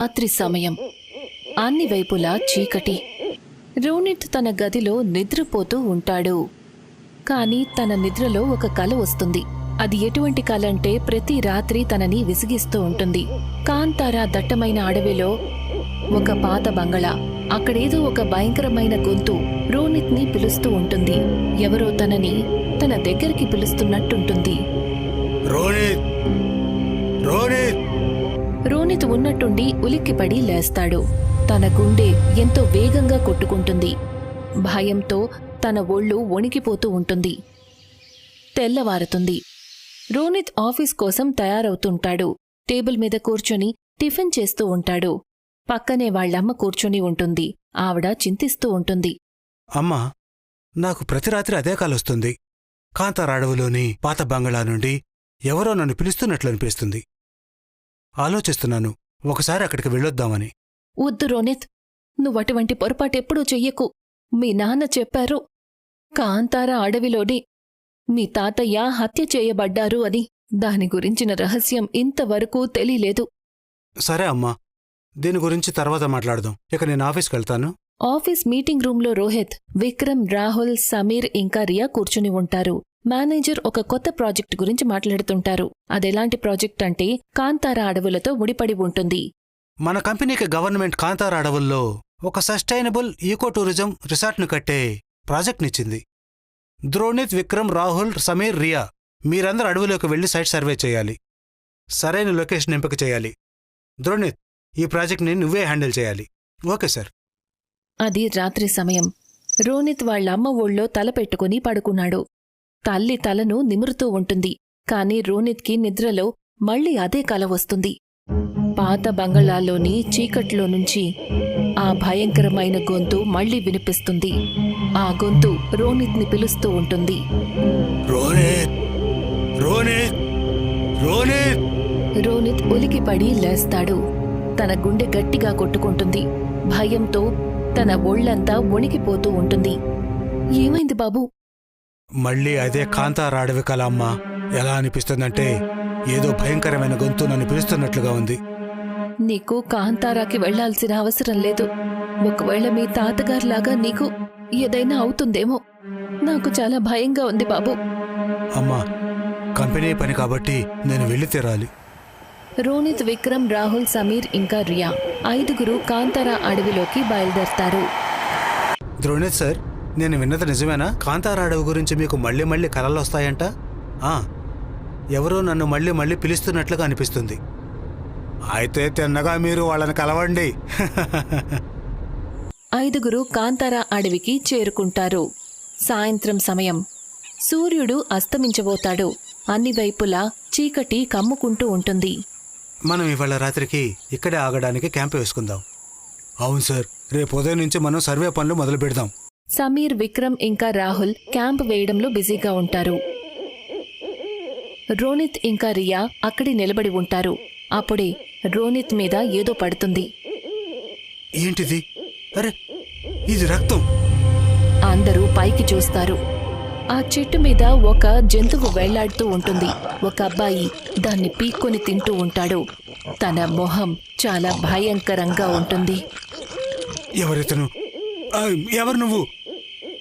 రాత్రి సమయం. అన్ని వైపులా చీకటి. రోనిత్ తన గదిలో నిద్రపోతూ ఉంటాడు. కాని తన నిద్రలో ఒక కల వస్తుంది. అది ఎటువంటి కల అంటే ప్రతి రాత్రి తనని విసిగిస్తూ ఉంటుంది. కాంతారా దట్టమైన అడవిలో ఒక పాత బంగళా. అక్కడేదో ఒక భయంకరమైన గొంతు రోనిత్ని పిలుస్తూ ఉంటుంది. ఎవరో తనని తన దగ్గరికి పిలుస్తున్నట్టుంటుంది. రోనిత్ ఉలిక్కిపడి లేస్తాడు. తన గుండె ఎంతో వేగంగా కొట్టుకుంటుంది. భయంతో తన ఒళ్ళు వణికిపోతూ ఉంటుంది. తెల్లవారుతుంది. రోనిత్ ఆఫీస్ కోసం తయారవుతుంటాడు. టేబుల్ మీద కూర్చొని టిఫిన్ చేస్తూ ఉంటాడు. పక్కనే వాళ్ళమ్మ కూర్చొని ఉంటుంది. ఆవిడ చింతిస్తూ ఉంటుంది. అమ్మా నాకు ప్రతి రాత్రి అదే కాలొస్తుంది. కాంతారాడవులోని పాత బంగళా నుండి ఎవరో నన్ను పిలుస్తున్నట్లు అనిపిస్తుంది. ఆలోచిస్తున్నాను. ఒకసారి అక్కడికి వెళ్ళొద్దామని. వద్దు రోనిత్ నువ్వటువంటి పొరపాటెప్పుడూ చెయ్యకు. మీ నాన్న చెప్పారు. కాంతార అడవిలోని మీ తాతయ్య హత్య చేయబడ్డారు అని. దాని గురించిన రహస్యం ఇంతవరకు తెలీలేదు సరే అమ్మా దీని గురించి తర్వాత మాట్లాడదాం. ఇక నేను ఆఫీస్కి వెళ్తాను. ఆఫీస్ మీటింగ్ రూంలో రోహిత్ విక్రమ్ రాహుల్ సమీర్ ఇంకా రియా కూర్చుని ఉంటారు. మేనేజర్ ఒక కొత్త ప్రాజెక్ట్ గురించి మాట్లాడుతుంటారు. అదెలాంటి ప్రాజెక్ట్ అంటే కాంతార అడవులతో ముడిపడి ఉంటుంది. మన కంపెనీకి గవర్నమెంట్ కాంతార అడవుల్లో ఒక సస్టైనబుల్ ఈకో టూరిజం రిసార్ట్ను కట్టే ప్రాజెక్ట్నిచ్చింది. ద్రోణిత్ విక్రమ్ రాహుల్ సమీర్ రియా మీరందరూ అడవిలోకి వెళ్ళి సైట్ సర్వే చేయాలి. సరైన లొకేషన్ ఎంపిక చేయాలి. ద్రోణిత్ ఈ ప్రాజెక్ట్ని నువ్వే హ్యాండిల్ చేయాలి. Okay sir. అది రాత్రి సమయం. రోనిత్ వాళ్ళమ్మ ఒళ్ళో తల పెట్టుకుని పడుకున్నాడు. తల్లి తలను నిమురుతూ ఉంటుంది. కాని రోనిత్కి నిద్రలో మళ్ళీ అదే కల వస్తుంది. పాత బంగళాల్లోని చీకట్లో నుంచి ఆ భయంకరమైన గొంతు మళ్ళీ వినిపిస్తుంది. ఆ గొంతు రోనిత్ని పిలుస్తూ ఉంటుంది. రోనిత్! రోనిత్! రోనిత్! రోనిత్ ఉలికిపడి లేస్తాడు. తన గుండె గట్టిగా కొట్టుకుంటుంది. భయంతో తన ఒళ్ళంతా వణికిపోతూ ఉంటుంది. ఏమైంది బాబూ? మళ్ళీ అదే కాంతార అడవి కల అమ్మా. ఎలా అనిపిస్తుందంటే ఏదో భయంకరమైన గొంతు నన్ను పిలుస్తున్నట్లుగా ఉంది. నీకు కాంతారాకి వెళ్ళాల్సిన అవసరం లేదు. ఒకవేళ మీ తాతగారిలాగా నీకు ఏదైనా అవుతుందేమో. నాకు చాలా భయంగా ఉంది బాబు. అమ్మా కంపెనీ పని కాబట్టి నేను వెళ్ళి తీరాలి. రోనిత్ విక్రమ్ రాహుల్ సమీర్ ఇంకా రియా ఐదుగురు కాంతారా అడవిలోకి బయలుదేరతారు. ద్రోణిత్ సార్ నేను విన్నది నిజమేనా? కాంతార అడవి గురించి మీకు మళ్ళీ మళ్ళీ కలలు వస్తాయంట ఎవరో నన్ను మళ్ళీ మళ్ళీ పిలుస్తున్నట్లుగా అనిపిస్తుంది. అయితే తిన్నగా మీరు వాళ్ళని కలవండి. ఐదుగురు కాంతారా అడవికి చేరుకుంటారు. సాయంత్రం సమయం. సూర్యుడు అస్తమించబోతాడు. అన్ని వైపులా చీకటి కమ్ముకుంటూ ఉంటుంది. మనం ఇవాళ రాత్రికి ఇక్కడే ఆగడానికి క్యాంప్ వేసుకుందాం. అవును సార్ రేపు ఉదయం నుంచి మనం సర్వే పనులు మొదలు పెడదాం సమీర్ విక్రమ్ ఇంకా రాహుల్ క్యాంప్ వేయడంలో బిజీగా ఉంటారు. రోనిత్ ఇంకా రియా అక్కడే నిలబడి ఉంటారు. అప్పుడే రోనిత్ మీద ఏదో పడుతుంది. ఏంటిది? అరే ఇది రక్తం. అందరూ పైకి చూస్తారు. ఆ చెట్టు మీద ఒక జంతువు వేళ్ళాడుతూ ఉంటుంది. ఒక అబ్బాయి దాన్ని పీక్కొని తింటూ ఉంటాడు. తన మొహం చాలా భయంకరంగా ఉంటుంది. ఎవరితను ఎవరు నువ్వు?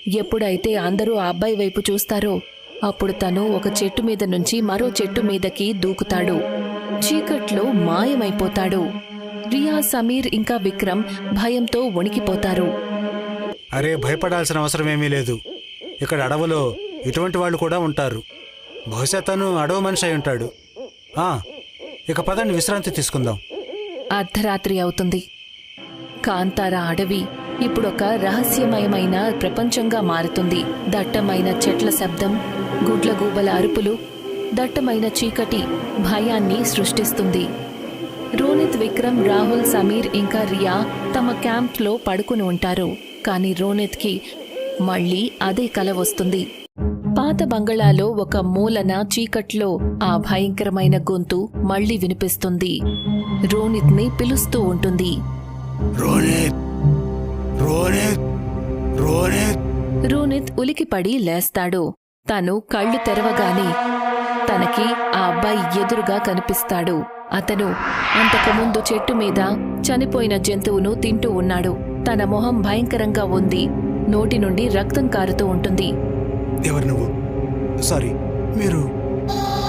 ఎప్పుడైతే అందరూ ఆ అబ్బాయి వైపు చూస్తారో అప్పుడు తను ఒక చెట్టు మీద నుంచి మరో చెట్టు మీదకి దూకుతాడు. చీకట్లో మాయమైపోతాడు. రియా సమీర్ ఇంకా విక్రమ్ భయంతో వణికిపోతారు. అరే భయపడాల్సిన అవసరం ఏమీ లేదు. ఇక్కడ అడవిలో ఇటువంటి వాళ్ళు కూడా ఉంటారు. బహుశా తను అడవి మనిషి అయి ఉంటాడు. ఆ, ఇక పదండి విశ్రాంతి తీసుకుందాం. అర్ధరాత్రి అవుతుంది. కాంతార అడవి ఇప్పుడొక రహస్యమయమైన ప్రపంచంగా మారుతుంది. దట్టమైన చెట్ల శబ్దం గుడ్లగూబల అరుపులు దట్టమైన చీకటి భయాన్ని సృష్టిస్తుంది. రోనిత్ విక్రమ్ రాహుల్ సమీర్ ఇంకా రియా తమ క్యాంప్లో పడుకుని ఉంటారు. కానీ రోనిత్కి మళ్ళీ అదే కల వస్తుంది. పాత బంగళాలో ఒక మూలన చీకట్లో ఆ భయంకరమైన గొంతు మళ్ళీ వినిపిస్తుంది. రోనిత్ని పిలుస్తూ ఉంటుంది. రోనిత్! రోనిత్ రోనిత్ రోనిత్ ఉలికిపడి లేస్తాడు. తను కళ్ళు తెరవగానే తనకి ఆ అబ్బాయి ఎదురుగా కనిపిస్తాడు. అతను అంతకుముందు చెట్టు మీద చనిపోయిన జంతువును తింటూ ఉన్నాడు. తన మొహం భయంకరంగా ఉంది. నోటి నుండి రక్తం కారుతూ ఉంటుంది. ఎవరు నువ్వు? సారీ మీరు.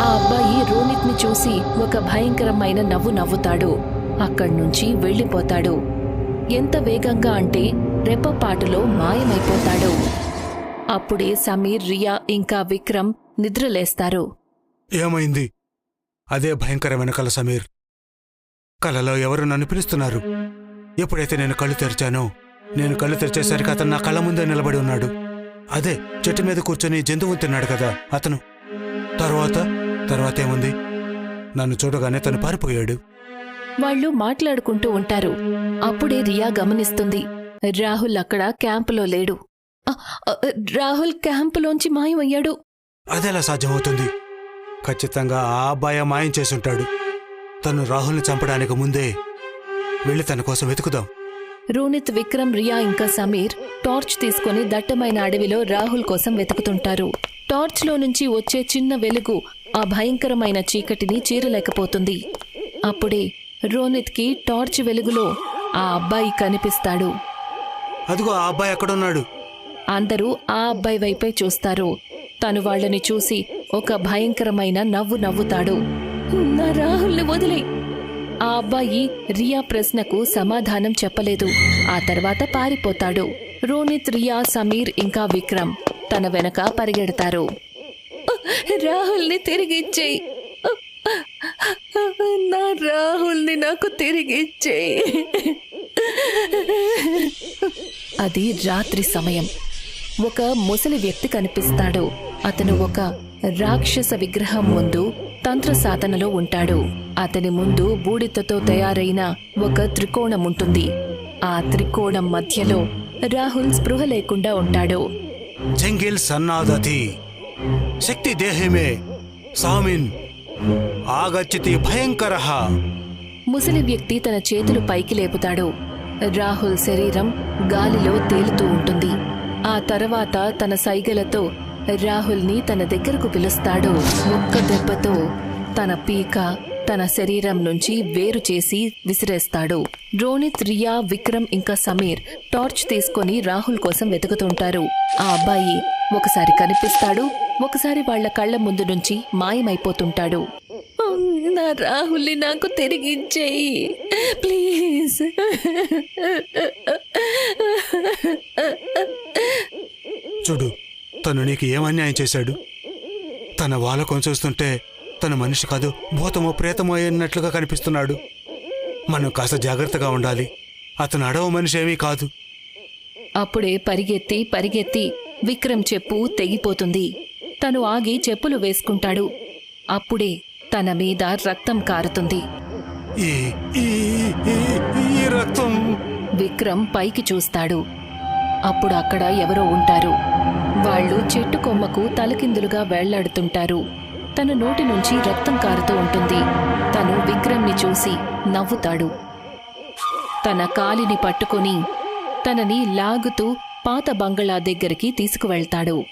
ఆ అబ్బాయి రోనిత్ని చూసి ఒక భయంకరమైన నవ్వు నవ్వుతాడు. అక్కడి నుంచి వెళ్ళిపోతాడు. ఎంత వేగంగా అంటే రెప్పపాటులో మాయమైపోతాడు. అప్పుడే సమీర్ రియా ఇంకా విక్రమ్ నిద్రలేస్తారు. ఏమైంది? అదే భయంకరమైన కల సమీర్. కలలో ఎవరు నన్ను పిలుస్తున్నారు? ఎప్పుడైతే నేను కళ్ళు తెరిచానో నేను కళ్ళు తెరిచేసరికి అతను నా కళ్ళ ముందే నిలబడి ఉన్నాడు. అదే చెట్టు మీద కూర్చొని జంతువు తిన్నాడు కదా అతను. తర్వాత తర్వాత ఏముంది? నన్ను చూడగానే తను పారిపోయాడు. వాళ్ళు మాట్లాడుకుంటూ ఉంటారు. అప్పుడే రియా గమనిస్తుంది. రాహుల్ అక్కడ క్యాంపులో లేడు. రాహుల్ క్యాంపులోంచి మాయమయ్యాడు. అదెలా సాధ్యమవుతుంది? ఖచ్చితంగా ఆ అబ్బాయి మాయం చేసుంటాడు. తను రాహుల్ని చంపడానికి ముందే వెళ్ళి తన కోసం వెతుకుదాం. రోనిత్ విక్రమ్ రియా ఇంకా సమీర్ టార్చ్ తీసుకొని దట్టమైన అడవిలో రాహుల్ కోసం వెతుకుతుంటారు. టార్చ్లో నుంచి వచ్చే చిన్న వెలుగు ఆ భయంకరమైన చీకటిని చీరలేకపోతుంది. అప్పుడే రోనిత్కి టార్చ్ వెలుగులో ఆ అబ్బాయి కనిపిస్తాడు. అదిగో ఆ అబ్బాయి ఎక్కడున్నాడు? అందరూ ఆ అబ్బాయి వైపే చూస్తారు. తను వాళ్ళని చూసి ఒక భయంకరమైన నవ్వు నవ్వుతాడు. నా రాహుల్ని వదిలే. ఆ అబ్బాయి రియా ప్రశ్నకు సమాధానం చెప్పలేదు. ఆ తర్వాత పారిపోతాడు. రోనిత్ రియా సమీర్ ఇంకా విక్రమ్ తన వెనక పరిగెడతారు. రాహుల్ని తిరిగిచ్చేయి నా రాహుల్ని నాకు తిరిగిచ్చేయి అది రాత్రి సమయం. ఒక ముసలి వ్యక్తి కనిపిస్తాడు. అతను ఒక రాక్షస విగ్రహం ముందు తంత్ర సాధనలో ఉంటాడు. అతని ముందు బూడిదతో తయారైన ఒక త్రికోణం ఉంటుంది. ఆ త్రికోణం మధ్యలో రాహుల్ స్పృహ లేకుండా ఉంటాడు. జంగిల్ సన్నాదతి శక్తి దేహమే. సామిన్ ఆగచ్చితి భయంకర ముసలి వ్యక్తి తన చేతులు పైకి లేపుతాడు. రాహుల్ శరీరం గాలిలో తేలుతూ ఉంటుంది. ఆ తర్వాత తన సైగలతో రాహుల్ని తన దగ్గరకు పిలుస్తాడు. ఒక్క దెబ్బతో తన పీక తన శరీరం నుంచి వేరు చేసి విసిరేస్తాడు. రోనిత్ రియా విక్రమ్ ఇంకా సమీర్ టార్చ్ తీసుకొని రాహుల్ కోసం వెతుకుతుంటారు. ఆ అబ్బాయి ఒకసారి కనిపిస్తాడు ఒకసారి వాళ్ళ కళ్ళ ముందు నుంచి మాయమైపోతుంటాడు. నా రాహుల్ని నాకు తిరిగిచ్చేయి ప్లీజ్. చూడు తను నీకు ఏం అన్యాయం చేశాడు? తన వాలకం చూస్తుంటే తన మనిషి కాదు భూతమో ప్రేతమో అన్నట్లుగా కనిపిస్తున్నాడు. మనం కాస్త జాగ్రత్తగా ఉండాలి. అతను అడవ మనిషి ఏమీ కాదు. అప్పుడే పరిగెత్తి పరిగెత్తి విక్రమ్ చెప్పు తెగిపోతుంది. తను ఆగి చెప్పులు వేసుకుంటాడు. అప్పుడే తన మీద రక్తం కారుతుంది. విక్రమ్ పైకి చూస్తాడు. అప్పుడు అక్కడ ఎవరో ఉంటారు. వాళ్ళు చెట్టు కొమ్మకు తలకిందులుగా వేళ్ళాడుతుంటారు. తన నోటి నుంచి రక్తం కారుతూ ఉంటుంది. తను విక్రమ్ని చూసి నవ్వుతాడు. తన కాలిని పట్టుకొని తనని లాగుతూ పాత బంగళా దగ్గరికి తీసుకువెళ్తాడు.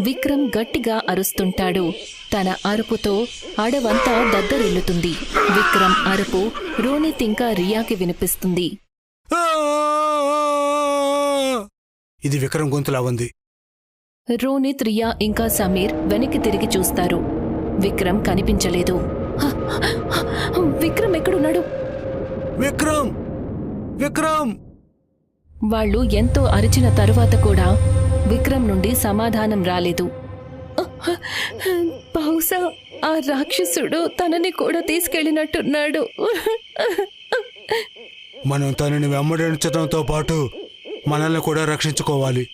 విక్రమ్ గట్టిగా అరుస్తుంటాడు. తన అరుపుతో అడవంతా దద్దరిల్లుతుంది. విక్రమ్ అరుపు రోనిత్ ఇంకా రియాకి వినిపిస్తుంది! ఇది విక్రమ్ గొంతులా ఉంది. రోనిత్ రియా ఇంకా సమీర్ వెనక్కి తిరిగి చూస్తారు. విక్రమ్ కనిపించలేదు! విక్రమ్ ఎక్కడున్నాడు? విక్రమ్! విక్రమ్! వాళ్ళు ఎంతో అరిచిన తరువాత కూడా విక్రమ్ నుండి సమాధానం రాలేదు. బహుశా ఆ రాక్షసుడు తనని కూడా తీసుకెళ్ళినట్టున్నాడు. మనం తనని వెంబడించడంతో పాటు మనల్ని కూడా రక్షించుకోవాలి.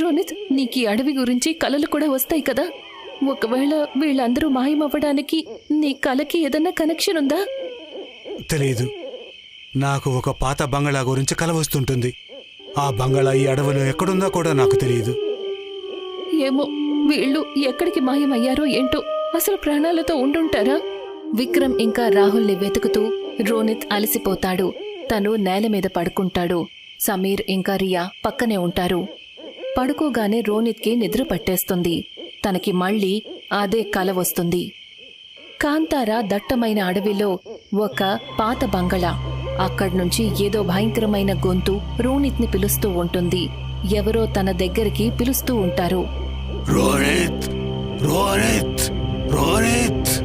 రోనిత్ నీకు ఈ అడవి గురించి కలలు కూడా వస్తాయి కదా? ఒకవేళ వీళ్ళందరూ మాయమవ్వడానికి నీ కలకి ఏదన్నా కనెక్షన్ ఉందా? తెలియదు నాకు ఒక పాత బంగళా గురించి కల వస్తుంటుంది. ఆ బంగాళా ఈ అడవిలో ఎక్కడుందో కూడా నాకు తెలియదు. ఏమో వీళ్ళు ఎక్కడికి మాయమయ్యారో ఏంటో అసలు ప్రాణాలతో ఉండుంటారా? విక్రమ్ ఇంకా రాహుల్ని వెతుకుతూ రోనిత్ అలసిపోతాడు. తను నేల మీద పడుకుంటాడు. సమీర్ ఇంకా రియా పక్కనే ఉంటారు. పడుకోగానే రోనిత్కి నిద్ర పట్టేస్తుంది. తనకి మళ్ళీ అదే కల వస్తుంది. కాంతార దట్టమైన అడవిలో ఒక పాత బంగళా. అక్కడ్నుంచి ఏదో భయంకరమైన గొంతు రోనిత్ని పిలుస్తూ ఉంటుంది. ఎవరో తన దగ్గరికి పిలుస్తూ ఉంటారు. రోనిత్ రోనిత్ రోనిత్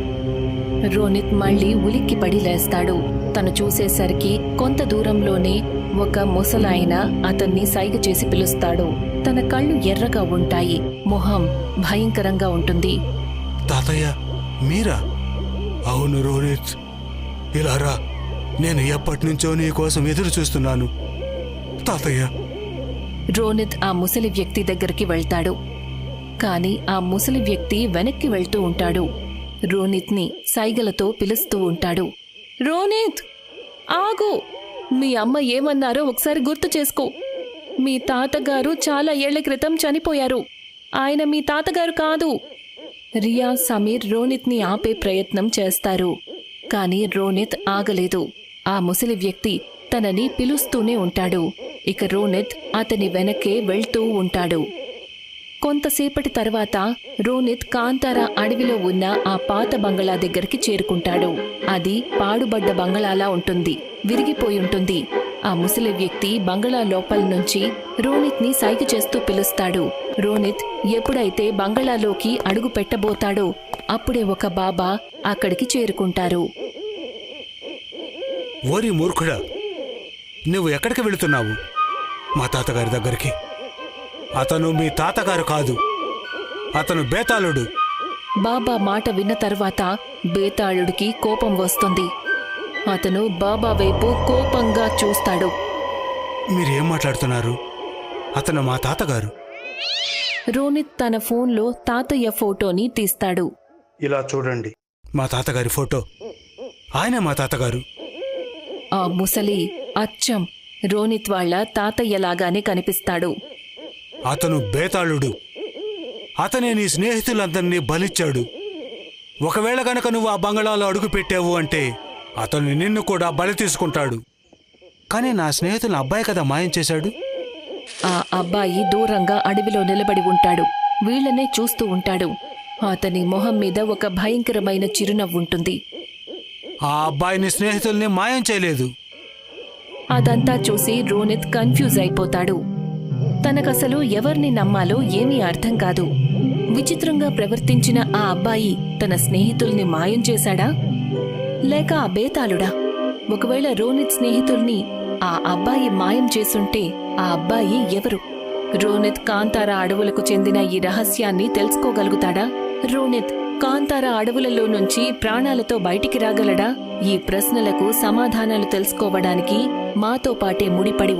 రోనిత్ మళ్ళీ ఉలిక్కిపడి లేస్తాడు. తను చూసేసరికి కొంత దూరంలోనే ఒక ముసలాయన అతన్ని సైగ చేసి పిలుస్తాడు. తన కళ్ళు ఎర్రగా ఉంటాయి. మొహం భయంకరంగా ఉంటుంది. తాతయ్య మీరా? అవును రోనిత్ ఇలా రా. నేను ఎప్పటి నుంచో నీ కోసం ఎదురు చూస్తున్నాను. తాతయ్య. రోనిత్ ఆ ముసలి వ్యక్తి దగ్గరికి వెళ్తాడు. కాని ఆ ముసలి వ్యక్తి వెనక్కి వెళ్తూ ఉంటాడు. రోనిత్ని సైగలతో పిలుస్తూ ఉంటాడు. రోనిత్! ఆగు! మీ అమ్మ ఏమన్నారో ఒకసారి గుర్తు చేసుకో. మీ తాతగారు చాలా ఏళ్ళ క్రితం చనిపోయారు. ఆయన మీ తాతగారు కాదు. రియా సమీర్ రోనిత్ని ఆపే ప్రయత్నం చేస్తారు. కానీ రోనిత్ ఆగలేదు. ఆ ముసలి వ్యక్తి తనని పిలుస్తూనే ఉంటాడు. ఇక రోనిత్ అతని వెనకే వెళ్తూ ఉంటాడు. కొంతసేపటి తర్వాత రోనిత్ కాంతారా అడవిలో ఉన్న ఆ పాత బంగళా దగ్గరికి చేరుకుంటాడు. అది పాడుబడ్డ బంగళాలా ఉంటుంది. విరిగిపోయి ఉంటుంది. ఆ ముసలి వ్యక్తి బంగళా లోపల నుంచి రోనిత్ని సైగ చేస్తూ పిలుస్తాడు. రోనిత్ ఎప్పుడైతే బంగళాలోకి అడుగు పెట్టబోతాడో అప్పుడే ఒక బాబా అక్కడికి చేరుకుంటారు. ఓరి మూర్ఖుడా నువ్వు ఎక్కడికి వెళుతున్నావు? మా తాతగారి దగ్గరికి. అతను మీ తాతగారు కాదు అతను బేతాళుడు. బాబా మాట విన్న తర్వాత బేతాళుడికి కోపం వస్తుంది. అతను బాబా వైపు కోపంగా చూస్తాడు. మీరేం మాట్లాడుతున్నారు? అతను మా తాతగారు. రోనిత్ తన ఫోన్లో తాతయ్య ఫోటోని తీస్తాడు. ఇలా చూడండి. మా తాతగారి ఫోటో. ఆయన మా తాతగారు. ఆ ముసలి అచ్చం రోనిత్ వాళ్ళ తాతయ్యలాగానే కనిపిస్తాడు. అతను బేతాళుడు. అతనే నీ స్నేహితులందరినీ బలిచ్చాడు. ఒకవేళ గనక నువ్వు ఆ బంగళాలో అడుగు పెట్టావు అంటే అతను నిన్ను కూడా బలి తీసుకుంటాడు. కానీ నా స్నేహితుల అబ్బాయి కదా మాయం చేశాడు? ఆ అబ్బాయి దూరంగా అడవిలో నిలబడి ఉంటాడు. వీళ్ళనే చూస్తూ ఉంటాడు. అతని మొహం మీద ఒక భయంకరమైన చిరునవ్వుంటుంది ఆ అబ్బాయిని స్నేహితుల్ని మాయం చేయలేదు. అదంతా చూసి రోనిత్ కన్ఫ్యూజ్ అయిపోతాడు. తనకసలు ఎవరిని నమ్మాలో ఏమీ అర్థం కాదు. విచిత్రంగా ప్రవర్తించిన ఆ అబ్బాయి తన స్నేహితుల్ని మాయం చేశాడా? లేక ఆ బేతాళుడా? ఒకవేళ రోనిత్ స్నేహితుల్ని ఆ అబ్బాయి మాయం చేసుంటే ఆ అబ్బాయి ఎవరు? రోనిత్ కాంతార అడవులకు చెందిన ఈ రహస్యాన్ని తెలుసుకోగలుగుతాడా? రోనిత్ కాంతార అడవులలో నుంచి ప్రాణాలతో బయటికి రాగలడా? ఈ ప్రశ్నలకు సమాధానాలు తెలుసుకోవడానికి మాతో పాటే ముడిపడి